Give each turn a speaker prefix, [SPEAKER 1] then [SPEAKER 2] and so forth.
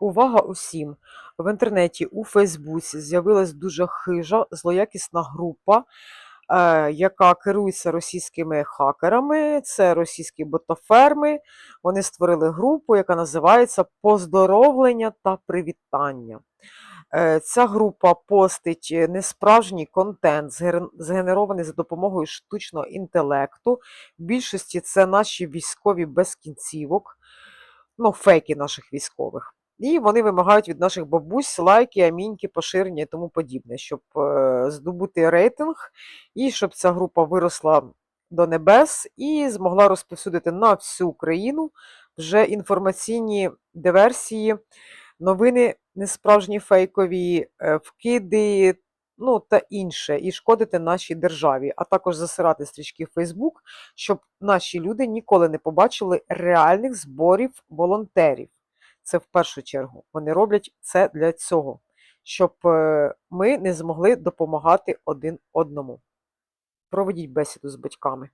[SPEAKER 1] Увага усім! В інтернеті у Фейсбуці з'явилась дуже хижа, злоякісна група, е, яка керується російськими хакерами. Це російські ботоферми. Вони створили групу, яка називається Поздоровлення та привітання. Е, Ця група постить е, несправжній контент, згенерований за допомогою штучного інтелекту. В більшості це наші військові без кінцівок, ну, фейки наших військових. І вони вимагають від наших бабусь лайки, аміньки, поширення і тому подібне, щоб е, здобути рейтинг, і щоб ця група виросла до небес і змогла розповсюдити на всю Україну вже інформаційні диверсії, новини несправжні фейкові, е, вкиди, ну та інше, і шкодити нашій державі, а також засирати стрічки в Фейсбук, щоб наші люди ніколи не побачили реальних зборів волонтерів. Це в першу чергу. Вони роблять це для цього, щоб е, ми не змогли допомагати один одному. Проведіть бесіду з батьками.